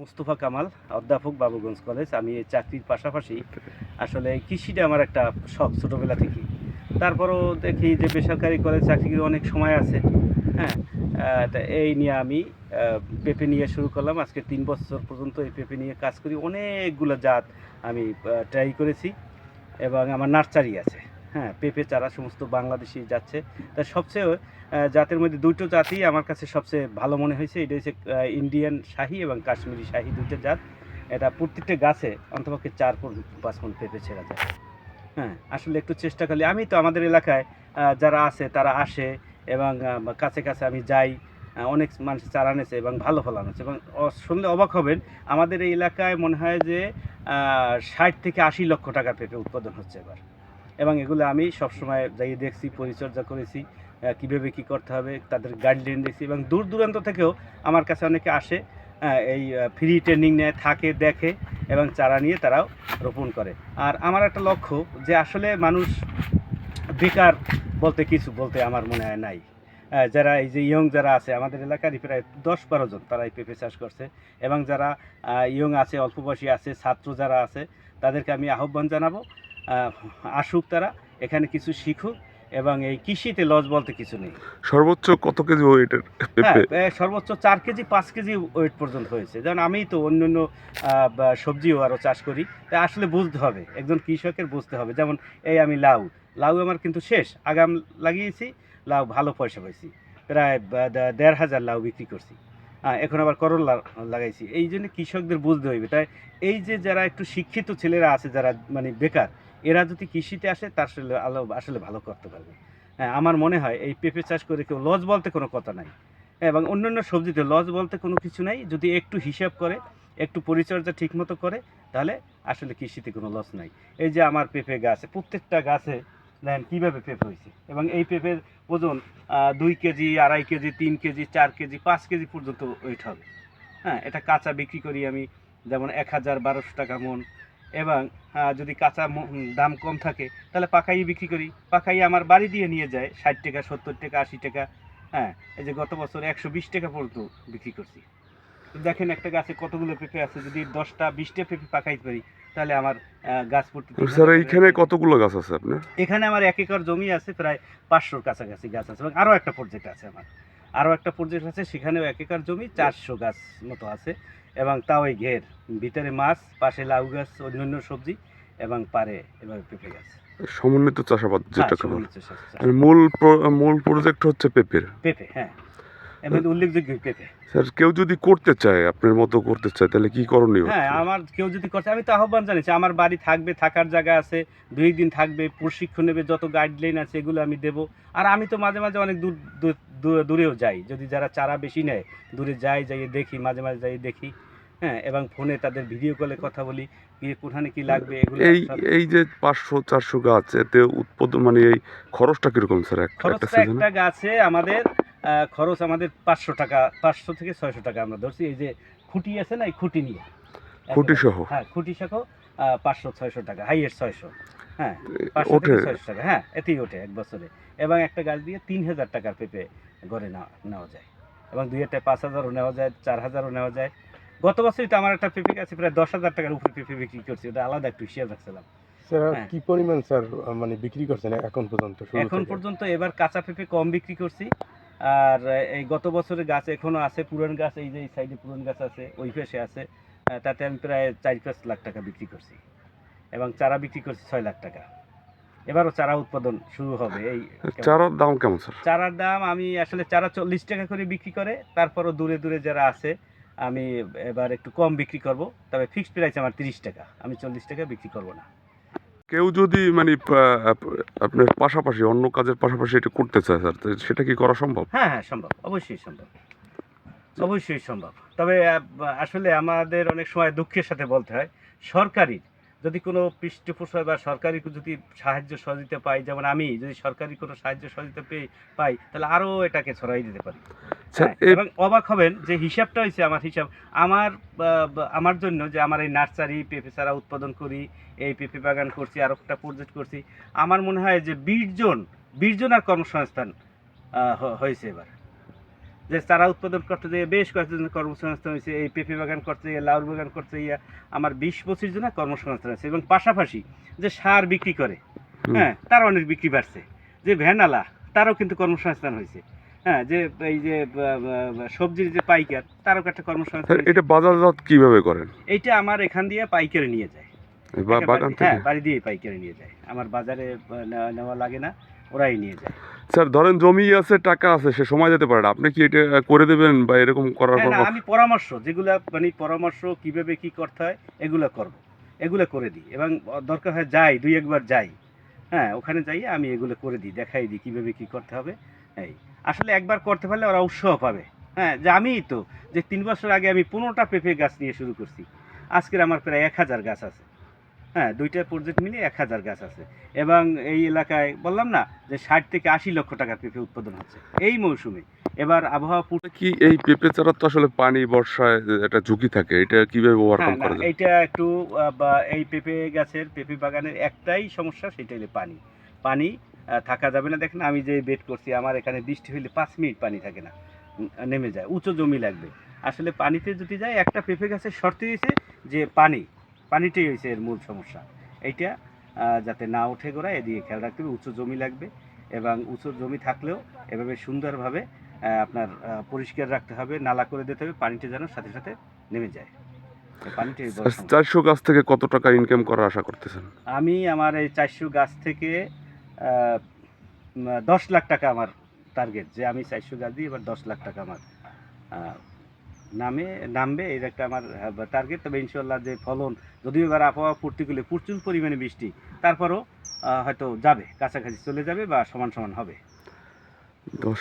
মুস্তফা কামাল, অধ্যাপক বাবুগঞ্জ কলেজ। আমি এই চাকরির পাশাপাশি আসলে কৃষিটা আমার একটা শখ ছোটোবেলা থেকেই। তারপরও দেখি যে বেসরকারি কলেজ চাকরির অনেক সময় আছে। হ্যাঁ এই নিয়ে আমি পেঁপে নিয়ে শুরু করলাম। আজকে তিন বছর পর্যন্ত এই পেঁপে নিয়ে কাজ করি। অনেকগুলো জাত আমি ট্রাই করেছি এবং আমার নার্সারি আছে। হ্যাঁ পেঁপে চারা সমস্ত বাংলাদেশি যাচ্ছে। তা সবচেয়ে জাতের মধ্যে দুটো জাতই আমার কাছে সবচেয়ে ভালো মনে হয়েছে। এটা হচ্ছে ইন্ডিয়ান শাহি এবং কাশ্মীরি শাহি দুটো জাত। এটা প্রত্যেকটা গাছে অন্তপক্ষে চার পর পাঁচ মন পেঁপে ছেড়া যায়। হ্যাঁ আসলে একটু চেষ্টা করলে, আমি তো আমাদের এলাকায় যারা আছে তারা আসে এবং কাছে কাছে আমি যাই অনেক মানুষ চারা আনেছে এবং ভালো ফল আনেছে। এবং শুনলে অবাক হবেন, আমাদের এই এলাকায় মনে হয় যে ষাট থেকে আশি লক্ষ টাকার পেঁপে উৎপাদন হচ্ছে এবার। এবং এগুলো আমি সবসময় যাই দেখছি, পরিচর্যা করেছি। কীভাবে কি করতে হবে, তাদের গাইডলাইন দেখছি এবং দূর দূরান্ত থেকেও আমার কাছে অনেকে আসে এই ফ্রি ট্রেনিং নেয়, থাকে, দেখে এবং চারা নিয়ে তারাও রোপণ করে। আর আমার একটা লক্ষ্য যে আসলে মানুষ বেকার বলতে কিছু বলতে আমার মনে হয় নাই। যারা এই যে ইয়ং যারা আছে, আমাদের এলাকারই প্রায় দশ বারো জন তারা এই পেঁপে চাষ করছে এবং যারা ইয়ং আছে, অল্প বয়সী আছে, ছাত্র যারা আছে, তাদেরকে আমি আহ্বান জানাব আসুক তারা, এখানে কিছু শিখুক এবং এই কৃষিতে লস বলতে কিছু নেই। সর্বোচ্চ কত কেজি ওয়েটের হ্যাঁ সর্বোচ্চ চার কেজি পাঁচ কেজি ওয়েট পর্যন্ত হয়েছে। যেমন আমি তো অন্য অন্য সবজিও আরও চাষ করি তাই আসলে বুঝতে হবে একজন কৃষকের বুঝতে হবে। যেমন এই আমি লাউ লাউ আমার কিন্তু শেষ আগাম লাগিয়েছি লাউ ভালো পয়সা পাইছি প্রায় দেড় হাজার লাউ বিক্রি করছি। হ্যাঁ এখন আবার করলা লাগাইছি। এই জন্য কৃষকদের বুঝতে হইবে। তাই এই যে যারা একটু শিক্ষিত ছেলেরা আছে যারা মানে বেকার এরা যদি কৃষিতে আসে, তার আসলে আলো- আসলে ভালো করতে পারবে। হ্যাঁ আমার মনে হয় এই পেঁপে চাষ করে কেউ লজ বলতে কোনো কথা নাই। এবং অন্যান্য সবজিতে লজ বলতে কোনো কিছু নাই। যদি একটু হিসাব করে, একটু পরিচর্যা ঠিকমতো করে, তাহলে আসলে কৃষিতে কোনো লস নাই। এই যে আমার পেঁপে গাছ, প্রত্যেকটা গাছে দেখেন কীভাবে পেঁপে হয়েছে। এবং এই পেঁপের ওজন দুই কেজি, আড়াই কেজি, তিন কেজি, চার কেজি, পাঁচ কেজি পর্যন্ত ওয়েট হবে। হ্যাঁ এটা কাঁচা বিক্রি করি আমি, যেমন এক হাজার বারোশো টাকা মন এবং যদি কাঁচা দাম কম থাকে তাহলে পাকাই বিক্রি করি। পাকাই আমার বাড়ি দিয়ে নিয়ে যায় ষাট টাকা সত্তর টাকা আশি টাকা। হ্যাঁ এই যে গত বছর একশো বিশ টাকা পর্যন্ত বিক্রি করছি। দেখেন একটা গাছে কতগুলো পেঁপে আছে যদি দশটা বিশটা পেঁপে পাকাইতে পারি তাহলে আমার গাছ প্রতি স্যার এইখানে কতগুলো গাছ আছে আপনার? এখানে আমার এক একর জমি আছে প্রায় পাঁচশোর কাছাকাছি গাছ আছে এবং আরও একটা প্রজেক্ট আছে আমার। আরও একটা প্রজেক্ট আছে সেখানেও এক একর জমি চারশো গাছ মতো আছে। এবং তাও এই ঘের। ভিতরে মাছ পাশে লাউ গাছ অন্যান্য সবজি এবং পারে এভাবে পেঁপে গাছ। সমন্বিত চাষাবাদ হ্যাঁ, যেটাকে বলে। মূল মূল প্রজেক্ট হচ্ছে পেঁপের। পেঁপে হ্যাঁ। এমন উল্লেখযোগ্য পেঁপে। স্যার কেউ যদি করতে চায় আপনার মতো করতে চায় তাহলে কি করণীয় হ্যাঁ আমার কেউ যদি করছে আমি তো আহ্বান জানিয়েছি আমার বাড়ি থাকবে থাকার জায়গা আছে দুই দিন থাকবে প্রশিক্ষণ নেবে যত গাইডলাইন আছে এগুলো আমি দেব। আর আমি তো মাঝে মাঝে অনেক দূর- দূরেও যাই। যদি যারা চারা বেশি নেয় দূরে যাই যাই দেখি মাঝে মাঝে যাই দেখি হ্যাঁ এবং ফোনে তাদের ভিডিও কলে কথা বলি কোথানে কি লাগবে এগুলো এই এই যে পাঁচশো চারশো গাছ এতে উৎপাদন মানে এই খরচটা কীরকম স্যার? একটা খরচটা একটা গাছে আমাদের খরচ আমাদের পাঁচশো টাকা পাঁচশো থেকে ছয়শো টাকা আমরা ধরছি। এই যে খুঁটি আছে না এই খুঁটি নিয়ে। খুঁটি সহ? হ্যাঁ খুঁটি সহ পাঁচশো ছয়শো টাকা হাইয়েস্ট ছয়শো। হ্যাঁ পাঁচশো থেকে ছয়শো টাকা। হ্যাঁ এতেই ওঠে এক বছরে। এবং একটা গাছ দিয়ে তিন হাজার টাকার পেঁপে গড়ে নেওয়া নেওয়া যায়। এবং দুই একটা পাঁচ হাজারও নেওয়া যায় চার হাজারও নেওয়া যায়। গত বছরই তো আমার একটা পেঁপে আছে প্রায় দশ হাজার টাকার উপরে পেঁপে বিক্রি করছি ওটা আলাদা একটু হিসাব রাখছিলাম। হ্যাঁ। কি পরিমাণ স্যার মানে বিক্রি করছেন এখন পর্যন্ত এখন পর্যন্ত এবার কাঁচা পেঁপে কম বিক্রি করছি। আর এই গত বছরের গাছ এখনও আছে পুরান গাছ এই যে এই সাইডে পুরান গাছ আছে ওই পাশে আছে। তাতে আমি প্রায় চার পাঁচ লাখ টাকা বিক্রি করছি। এবং চারা বিক্রি করছি ছয় লাখ টাকা। এবারও চারা উৎপাদন শুরু হবে এই চারার দাম কেমন স্যার? চারার দাম আমি আসলে চারা চল্লিশ টাকা করে বিক্রি করে তারপরও দূরে দূরে যারা আছে আমি এবার একটু কম বিক্রি করব তবে ফিক্সড প্রাইস আমার তিরিশ টাকা আমি চল্লিশ টাকা বিক্রি করব না। কেউ যদি মানে আপনার পাশাপাশি অন্য কাজের পাশাপাশি এটা করতে চায় স্যার সেটা কি করা সম্ভব? হ্যাঁ হ্যাঁ সম্ভব অবশ্যই সম্ভব অবশ্যই সম্ভব। তবে আসলে আমাদের অনেক সময় দুঃখের সাথে বলতে হয় সরকারি যদি কোনো পৃষ্ঠপোষক বা সরকারি যদি সাহায্য সহযোগিতা পাই যেমন আমি যদি সরকারি কোনো সাহায্য সহযোগিতা পেয়ে পাই তাহলে আরও এটাকে ছড়াই দিতে পারি। স্যার হ্যাঁ, এবং অবাক হবেন যে হিসাবটা হয়েছে আমার হিসাব আমার আমার জন্য যে আমার এই নার্সারি পেঁপে চারা উৎপাদন করি এই পেঁপে বাগান করছি আর একটা প্রজেক্ট করছি আমার মনে হয় যে বিশ জন বিশ জনের কর্মসংস্থান হয়েছে এবার। যে চারা উৎপাদন করতে যেয়ে বেশ কয়েকজন কর্মসংস্থান হয়েছে এই পেঁপে বাগান করতে গিয়ে লাউর বাগান করতে গিয়ে আমার বিশ পঁচিশ জনের কর্মসংস্থান হয়েছে এবং পাশাপাশি যে সার বিক্রি করে হ্যাঁ তার অনেক বিক্রি বাড়ছে। যে ভ্যানালা তারও কিন্তু কর্মসংস্থান হয়েছে। হ্যাঁ যে এই যে সবজির যে পাইকার তারও একটা কর্মসংস্থান এটা বাজারজাত কীভাবে করেন? এইটা আমার এখান দিয়ে পাইকারি নিয়ে যায়। বাগান থেকে? হ্যাঁ বাড়ি দিয়ে পাইকারি নিয়ে যায়। আমার বাজারে নেওয়া লাগে না। ওরাই নিয়ে যায়। স্যার ধরেন জমি আছে টাকা আছে সে সময় যেতে পারে না। আপনি কি এটা করে দেবেন বা এরকম করার হ্যাঁ পর আমি পরামর্শ যেগুলো মানে পরামর্শ কীভাবে কি করতে হয় এগুলো করব। এগুলো করে দিই। এবং দরকার হয় যাই দুই একবার যাই। হ্যাঁ ওখানে যাই আমি এগুলো করে দিই দেখাই দিই কীভাবে কি করতে হবে। এই আসলে একবার করতে পারলে ওরা উৎসাহ পাবে। হ্যাঁ যে আমিই তো যে তিন বছর আগে আমি পনেরোটা পেঁপে গাছ নিয়ে শুরু করছি। আজকের আমার প্রায় এক হাজার গাছ আছে। হ্যাঁ দুইটা প্রজেক্ট মিলিয়ে এক হাজার গাছ আছে। এবং এই এলাকায় বললাম না যে ষাট থেকে আশি লক্ষ টাকার পেঁপে উৎপাদন হচ্ছে এই মৌসুমে। এবার আবহাওয়া পূর্ব কি এই পেঁপে চারা তো আসলে পানি বর্ষায় একটা ঝুঁকি থাকে। এটা কীভাবে ওভারকাম হ্যাঁ করা যায়? এইটা একটু বা এই পেঁপে গাছের পেঁপে বাগানের একটাই সমস্যা সেটা হলো পানি। পানি থাকা যাবে না। দেখেন আমি যে বেড করছি আমার এখানে বৃষ্টি হইলে পাঁচ মিনিট পানি থাকে না। নেমে যায় উঁচু জমি লাগবে। আসলে পানিতে যদি যায় একটা পেঁপে গাছের শর্ত হয়েছে যে পানি। পানিটাই হয়েছে এর মূল সমস্যা। এইটা যাতে না ওঠে গোড়া এদিকে খেয়াল রাখতে হবে উঁচু জমি লাগবে এবং উঁচু জমি থাকলেও এভাবে সুন্দরভাবে আপনার পরিষ্কার রাখতে হবে নালা করে দিতে হবে পানিটা যেন সাথে সাথে নেমে যায়। চারশো গাছ থেকে কত টাকা ইনকাম করার আশা করতেছেন? আমি আমার এই চারশো গাছ থেকে দশ লাখ টাকা আমার টার্গেট যে আমি চারশো গাছ দিই এবার দশ লাখ টাকা আমার নামে, নামবে এর একটা আমার টার্গেট তবে ইনশাল্লাহ যে ফলন, যদিও এবার আবহাওয়া প্রতিকূলে প্রচুর পরিমাণে বৃষ্টি, তারপরও হয়তো যাবে, কাছাকাছি চলে যাবে বা সমান সমান হবে। দশ